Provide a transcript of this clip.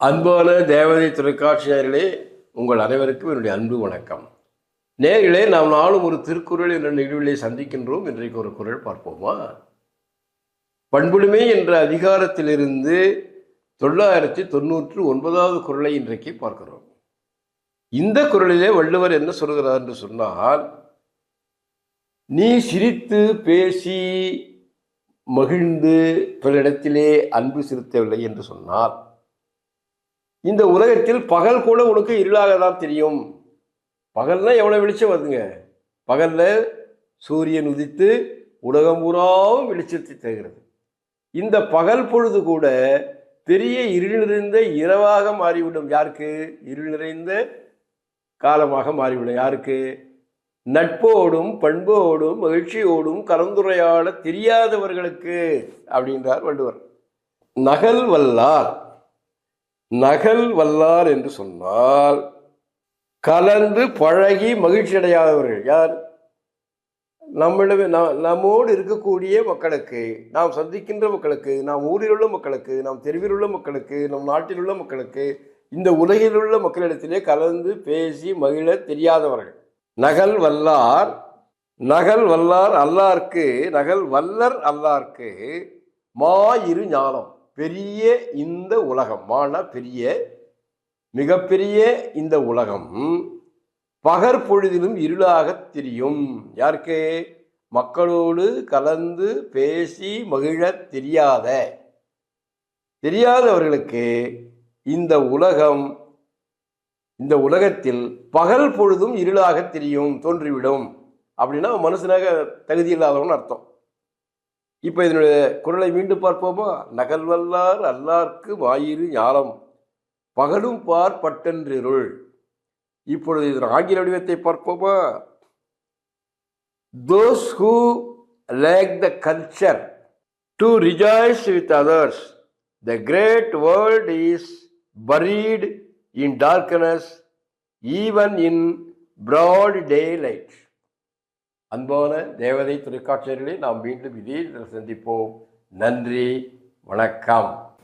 அன்பான தேவதை தொலைக்காட்சியர்களே உங்கள் அனைவருக்கும் என்னுடைய அன்பு வணக்கம். நேர்களே நாம் நாளும் ஒரு திருக்குறள் என்ற நிகழ்விலே சந்திக்கின்றோம். இன்றைக்கு ஒரு குறள் பார்ப்போமா? பண்புடுமை என்ற அதிகாரத்திலிருந்து தொள்ளாயிரத்தி தொண்ணூற்று ஒன்பதாவது குரலை இன்றைக்கு பார்க்கிறோம். இந்த குறளிலே வள்ளுவர் என்ன சொல்கிறார் என்று சொன்னால் நீ சிரித்து பேசி மகிழ்ந்து பிறரிடத்திலே அன்பு செலுத்தவில்லை என்று சொன்னால் இந்த உலகத்தில் பகல் கூட உனக்கு இருளாக தான் தெரியும். பகல்னா எவ்வளோ வெளிச்சம் வருதுங்க? பகல்ல சூரியன் உதித்து உலகம் பூராவும் வெளிச்சத்தை தருகிறது. இந்த பகல் பொழுது கூட பெரிய இருள் நிறைந்த இரவாக மாறிவிடும். யாருக்கு? இருள் நிறைந்த காலமாக மாறிவிடும். யாருக்கு? நட்போடும் பண்போடும் மகிழ்ச்சியோடும் கலந்துரையாட தெரியாதவர்களுக்கு அப்படின்றார் வள்ளுவர். நகல் வல்லார். நகல் வல்லார் என்று சொன்னால் கலந்து பழகி மகிழ்ச்சி அடையாதவர்கள் யார்? நம்மிடம் ந- நம்மோடு இருக்கக்கூடிய மக்களுக்கு நாம் சந்திக்கின்ற மக்களுக்கு நாம் ஊரில் உள்ள மக்களுக்கு நாம் தெருவில் உள்ள மக்களுக்கு நம் நாட்டில் உள்ள மக்களுக்கு இந்த உலகில் உள்ள மக்களிடத்திலே கலந்து பேசி மகிழ தெரியாதவர்கள். நகல் வல்லார் நகல் வல்லார் அல்லார்க்கு நகல் வல்லர் அல்லார்க்கு மா இரு ஞானம். பெரிய இந்த உலகம் வானா பெரிய மிகப்பெரிய இந்த உலகம் பகற்பொழுதிலும் இருளாகத் தெரியும். யாருக்கு? மக்களோடு கலந்து பேசி மகிழத் தெரியாத தெரியாதவர்களுக்கு இந்த உலகம் இந்த உலகத்தில் பகல் பொழுதும் இருளாக தெரியும் தோன்றிவிடும். அப்படின்னா மனுஷனாக தகுதி இல்லாதவன் அர்த்தம். இப்போ இதனுடைய குரலை மீண்டும் பார்ப்போமா? நகல்வல்லார் அல்லார்க்கு வாயிறு ஞானம் பகலும் பார் பட்டன்றிருள். இப்பொழுது இதன் ஆங்கில வடிவத்தை பார்ப்போமா? Those who lack the culture to rejoice with others the great world is buried in darkness even in broad day light அன்பான தேவதை தொலைக்காட்சியர்களே நாம் மீண்டும் இதே சந்திப்போம். நன்றி வணக்கம்.